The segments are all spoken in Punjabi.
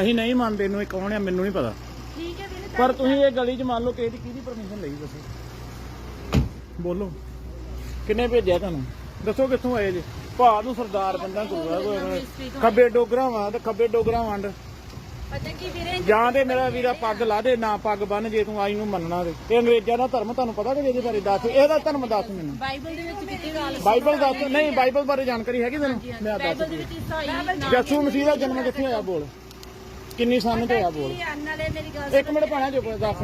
ਅਸੀਂ ਨਹੀਂ ਮੰਨਦੇ ਇਹਨੂੰ ਇਹ ਕੌਣ ਆ ਮੈਨੂੰ ਨਹੀਂ ਪਤਾ। ਠੀਕ ਹੈ ਵੀਰੇ ਪਰ ਤੁਸੀਂ ਇਹ ਗਲੀ 'ਚ ਮੰਨ ਲਓ ਕਿਹਦੀ ਕਿਹਦੀ ਪਰਮਿਸ਼ਨ ਲਈ ਦੱਸੋ ਬੋਲੋ। ਕਿੰਨੇ ਭੇਜਿਆ ਤੁਹਾਨੂੰ? ਦੱਸੋ ਕਿੱਥੋਂ ਆਏ ਜੀ? ਭਾ ਨੂੰ ਸਰਦਾਰ ਬੰਦਾ ਗੁਰੂਆ ਕੋਈ ਖੱਬੇ ਡੋਗਰਾ ਵਾਂ ਤੇ ਖੱਬੇ ਡੋਗਰਾ ਵੰਡ। ਪਤਾ ਕੀ ਵੀਰੇ ਜਾਂ ਤੇ ਮੇਰਾ ਵੀਰਾ ਪੱਗ ਲਾ ਦੇ ਨਾ ਪੱਗ ਬੰਨ ਜੇ ਤੂੰ ਆਈ ਨੂੰ ਮੰਨਣਾ ਤੇ। ਇਹ ਅੰਗਰੇਜ਼ਾਂ ਦਾ ਧਰਮ ਤੁਹਾਨੂੰ ਪਤਾ ਕਿ ਇਹਦੇ ਬਾਰੇ ਦੱਸ। ਇਹਦਾ ਧਰਮ ਦੱਸ ਮੈਨੂੰ। ਬਾਈਬਲ ਦੇ ਵਿੱਚ ਕਿਤੇ ਗੱਲ ਬਾਈਬਲ ਦੱਸ ਨਹੀਂ ਬਾਈਬਲ ਬਾਰੇ ਜਾਣਕਾਰੀ ਹੈਗੀ ਤੈਨੂੰ? ਮੈਂ ਦੱਸ ਬਾਈਬਲ ਦੇ ਵਿੱਚ ਈਸਾਈ ਯਸੂ ਮਸੀਹ ਦਾ ਜਨਮ ਕਿੱਥੇ ਹੋਇਆ ਬੋਲ। ਕਿੰਨੀ ਸੰਨ ਤੇ ਹੋਇਆ ਬੋਲ? ਨਾਲੇ ਮੇਰੀ ਗੱਲ ਇੱਕ ਮਿੰਟ ਭਾਣਾ ਜੋ ਦੱਸ।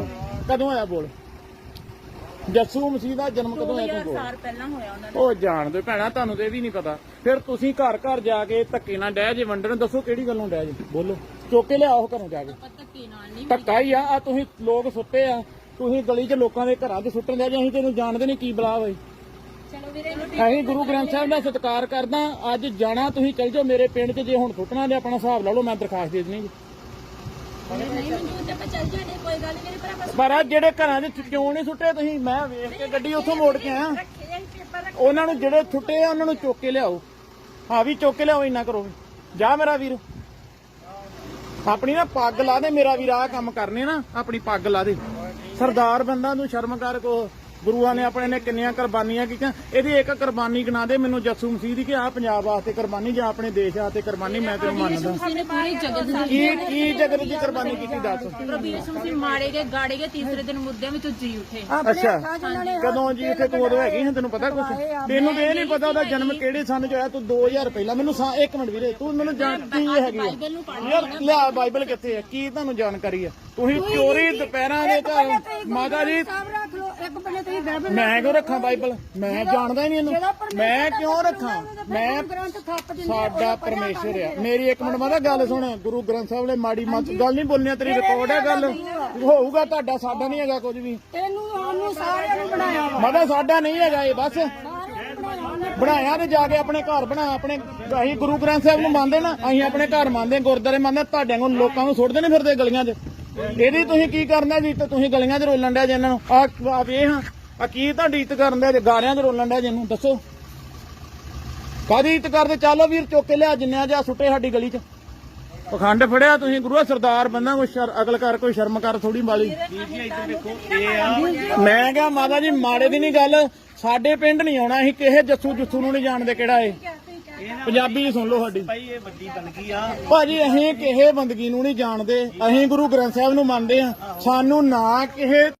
ਕਦੋਂ ਹੋਇਆ ਬੋਲ? ਯਸੂ ਮਸੀਹ ਦਾ ਜਨਮ ਕਦੋਂ ਹੋਇਆ ਤੂੰ 2000 ਬੋਲ ਸਾਲ ਪਹਿਲਾਂ ਹੋਇਆ ਉਹਨਾਂ ਉਹ ਜਾਣਦੇ ਭੈਣਾ ਤੁਹਾਨੂੰ ਤੇ ਵੀ ਨਹੀਂ ਪਤਾ। ਫਿਰ ਤੁਸੀਂ ਘਰ ਘਰ ਜਾ ਕੇ ਧੱਕੇ ਨਾਲ ਡਹਿ ਜੇ ਵੰਡਣ ਦੱਸੋ ਕਿਹੜੀ ਗੱਲੋਂ ਡਹਿ ਜੇ? ਬੋਲੋ। ਚੁੱਕ ਕੇ ਲਿਆਓ ਘਰੋਂ ਜਾ ਕੇ। ਧੱਕੇ ਨਾਲ ਨਹੀਂ ਧੱਕਾ ਹੀ ਆ ਆ ਤੁਸੀਂ ਲੋਕ ਸੁੱਤੇ ਆ। ਤੁਸੀਂ ਗਲੀ 'ਚ ਲੋਕਾਂ ਦੇ ਘਰਾਂ 'ਚ ਸੁੱਟਣ ਦੇ ਜੇ ਅਸੀਂ ਤੈਨੂੰ ਜਾਣਦੇ ਨਹੀਂ ਕੀ ਬਲਾ ਹੋਈ ਚਲੋ ਵੀਰੇ ਅਸੀਂ ਗੁਰੂ ਗ੍ਰੰਥ ਸਾਹਿਬ ਦਾ ਸਤਿਕਾਰ ਕਰਦਾ ਅੱਜ ਜਾਣਾ ਤੁਸੀਂ ਚੱਲ ਜਾਓ ਮੇਰੇ ਪਿੰਡ 'ਚ ਜੇ ਹੁਣ ਸੁੱਟਣਾ ਤੇ ਆਪਣਾ ਹਿਸਾਬ ਲਾ ਲਓ ਮੈਂ ਦਰਖਾਸਤ ਦੇ ਦੇਣੀ ਜੀ। ਨਹੀਂ ਮਨਜੂਰ ਤੇ ਆਪਾਂ ਚੱਲ ਜਾਂਦੇ ਕੋਈ ਗੱਲ ਨਹੀਂ ਮੇਰੇ ਭਰਾ ਪਰ ਆ ਜਿਹੜੇ ਘਰਾਂ 'ਚ ਕਿਉਂ ਨਹੀਂ ਸੁੱਟੇ? ਤੁਸੀਂ ਮੈਂ ਵੇਖ ਕੇ ਗੱਡੀ ਉੱਥੋਂ ਮੋੜ ਕੇ ਆਇਆ। ਰੱਖੇ ਜਾਈ ਪੇਪਰ ਰੱਖ ਉਹਨਾਂ ਨੂੰ ਜਿਹੜੇ ਸੁੱਟੇ ਆ, ਉਹਨਾਂ ਨੂੰ ਚੁੱਕ ਕੇ ਲਿਆਓ। ਹਾਂ ਵੀ ਚੁੱਕ ਕੇ ਲਿਆਓ, ਇੰਨਾ ਕਰੋ ਵੀ। ਜਾ ਮੇਰਾ ਵੀਰ। ਆਪਣੀ ਨਾ ਪੱਗ ਲਾ ਦੇ, ਮੇਰਾ ਵੀਰ ਆਹ ਕੰਮ ਕਰਨੇ ਨਾ, ਆਪਣੀ ਪੱਗ ਲਾ ਦੇ। ਸਰਦਾਰ ਬੰਦਾ ਨੂੰ ਸ਼ਰਮ ਕਰ ਕੋ ਗੁਰੂਆਂ ਨੇ ਆਪਣੇ ਨੇ ਕਿੰਨੀਆਂ ਕੁਰਬਾਨੀਆਂ ਕੀਤੀਆਂ। ਇਹਦੀ ਇੱਕ ਕੁਰਬਾਨੀ ਗਿਣਾ ਦੇ ਮੈਨੂੰ ਜੱਸੂ ਮਸੀਹ ਦੀ ਕਿ ਆ ਪੰਜਾਬ ਵਾਸਤੇ ਕੁਰਬਾਨੀ ਜਾਂ ਆਪਣੇ ਦੇਸ਼ ਵਾਸਤੇ ਕੁਰਬਾਨੀ ਮੈਂ ਤੈਨੂੰ ਮੰਨਦਾ। ਨੇ ਪੂਰੀ ਜਗਤ ਦੀ ਕੀ ਕੀ ਜਗਤ ਦੀ ਕੁਰਬਾਨੀ ਕੀਤੀ ਦੱਸ। ਪ੍ਰਭੂ ਯਿਸੂ ਮਸੀਹ ਮਾਰੇ ਗਏ ਗਾੜੇ ਗਏ ਤੀਸਰੇ ਦਿਨ ਮੁਰਦਿਆਂ ਵਿੱਚੋਂ ਜੀ ਉਠੇ। ਅੱਛਾ। ਕਦੋਂ ਜੀ ਇੱਥੇ ਤੂੰ ਉਦੋਂ ਹੈਗੀ ਸੀ ਤੈਨੂੰ ਪਤਾ ਕੁਛ? ਤੈਨੂੰ ਤੇ ਇਹ ਨਹੀਂ ਪਤਾ ਉਹਦਾ ਜਨਮ ਕਿਹੜੇ ਸੰਨ ਚ ਹੋਇਆ ਤੂੰ 2000 ਪਹਿਲਾਂ ਮੈਨੂੰ ਸਾ- ਇੱਕ ਮਿੰਟ ਵੀਰੇ ਤੂੰ ਮੈਨੂੰ ਜਾਣ ਕੀ ਹੈਗੀ ਆ। ਬਾਈਬਲ ਨੂੰ ਪੜ੍ਹ ਯਾਰ ਲਿਆ ਬਾਈਬਲ ਕਿੱਥੇ ਹੈ ਕੀ ਤੁਹਾਨੂੰ ਜਾਣਕਾਰੀ ਹੈ ਤੁਸੀਂ ਚੋਰੀ ਦੁਪਹਿਰਾਂ ਦੇ ਘਰ ਮਾਤਾ ਜੀ ਸਭ ਰੱਖ ਲਓ ਇੱਕ ਬੰਨੇ ਤੁਸੀਂ ਬਾਈਬਲ ਮੈਂ ਕਿਉਂ ਰੱਖਾਂ ਬਾਈਬਲ? ਮੈਂ ਜਾਣਦਾ ਹੀ ਨਹੀਂ ਇਹਨੂੰ। ਮੈਂ ਕਿਉਂ ਰੱਖਾਂ? ਮੈਂ ਸਾਡਾ ਪਰਮੇਸ਼ਰ ਆ। ਮੇਰੀ ਇੱਕ ਮਿੰਟ ਮਾਤਾ ਗੱਲ ਸੁਣ। ਗੁਰੂ ਗ੍ਰੰਥ ਸਾਹਿਬ ਨੇ ਮਾੜੀ ਮੱਤ ਗੱਲ ਨਹੀਂ ਬੋਲਣੀ ਤੇਰੀ ਰਿਕਾਰਡ ਹੈ ਗੱਲ। ਹੋਊਗਾ ਤੁਹਾਡਾ ਸਾਡਾ ਨਹੀਂ ਹੈਗਾ ਕੁਝ ਵੀ। ਤੈਨੂੰ ਸਾਨੂੰ ਸਾਰਿਆਂ ਨੂੰ ਬਣਾਇਆ ਵਾ। ਮਾਤਾ ਸਾਡਾ ਨਹੀਂ ਹੈਗਾ ਇਹ ਬਸ। ਨੂੰ ਬਣਾਇਆ ਤੇ ਜਾ ਕੇ ਆਪਣੇ ਘਰ ਬਣਾ ਆਪਣੇ ਅਸੀਂ ਗੁਰੂ ਗ੍ਰੰਥ ਸਾਹਿਬ ਨੂੰ ਮੰਨਦੇ ਨਾ ਅਸੀਂ ਆਪਣੇ ਘਰ ਮੰਨਦੇ ਗੁਰਦਾਰੇ ਮੰਨਦੇ ਤੁਹਾਡੇ ਨੂੰ ਲੋਕਾਂ ਨੂੰ ਸੁੱਟਦੇ ਨਹੀਂ ਫਿਰਦੇ ਗਲੀਆਂ 'ਚ। ਇਹਦੀ ਤੁਸੀਂ ਕੀ ਕਰਨਾ ਜੀ ਤੇ ਤੁਸੀਂ ਗਲੀਆਂ 'ਚ ਰੋਲਣ ਡਿਆ ਜੇ ਇਹਨਾਂ ਨੂੰ। ਆ ਆ ਵੇਖ ਹਾਂ। ਆ ਕੀ ਤੁਹਾਡੀ ਇੱਜ਼ਤ ਕਰਨ ਡਿਆ ਗਾਰਿਆਂ 'ਚ ਰੋਲਣ ਡਿਆ ਜਿਹਨੂੰ ਦੱਸੋ। ਕਾਦੀ ਇੱਜ਼ਤ ਕਰਦੇ? ਚੱਲੋ ਵੀਰ ਚੁੱਕ ਕੇ ਲਿਆ ਜਿੰਨਿਆਂ ਜਾ ਸੁੱਟੇ ਸਾਡੀ ਗਲੀ 'ਚ। ਪਖੰਡ ਫੜਿਆ ਤੁਸੀਂ ਗੁਰੂ ਸਰਦਾਰ ਬੰਦਾ, ਕੋਈ ਅਕਲ ਕਰ, ਕੋਈ ਸ਼ਰਮ ਕਰ ਥੋੜੀ ਬਾਲੀ ਮੈਂ ਕਿਹਾ, ਮਾਤਾ ਜੀ, ਮਾੜੇ ਦੀ ਨਹੀਂ ਗੱਲ। ਸਾਡੇ ਪਿੰਡ ਨਹੀਂ ਆਉਣਾ, ਅਸੀਂ ਕਿਸੇ ਜੱਸੂ ਜੁੱਸੂ ਨੂੰ ਨਹੀਂ ਜਾਣਦੇ ਕਿਹੜਾ ਏ ਪੰਜਾਬੀ ਸੁਣ ਲਓ ਸਾਡੀ। ਭਾਈ ਇਹ ਵੱਡੀ ਬੰਦਗੀ ਆ ਭਾਜੀ, ਅਸੀਂ ਕਿਸੇ ਬੰਦਗੀ ਨੂੰ ਨਹੀਂ ਜਾਣਦੇ। ਅਸੀਂ ਗੁਰੂ ਗ੍ਰੰਥ ਸਾਹਿਬ ਨੂੰ ਮੰਨਦੇ ਆ ਸਾਨੂੰ ਨਾ ਕਿਸੇ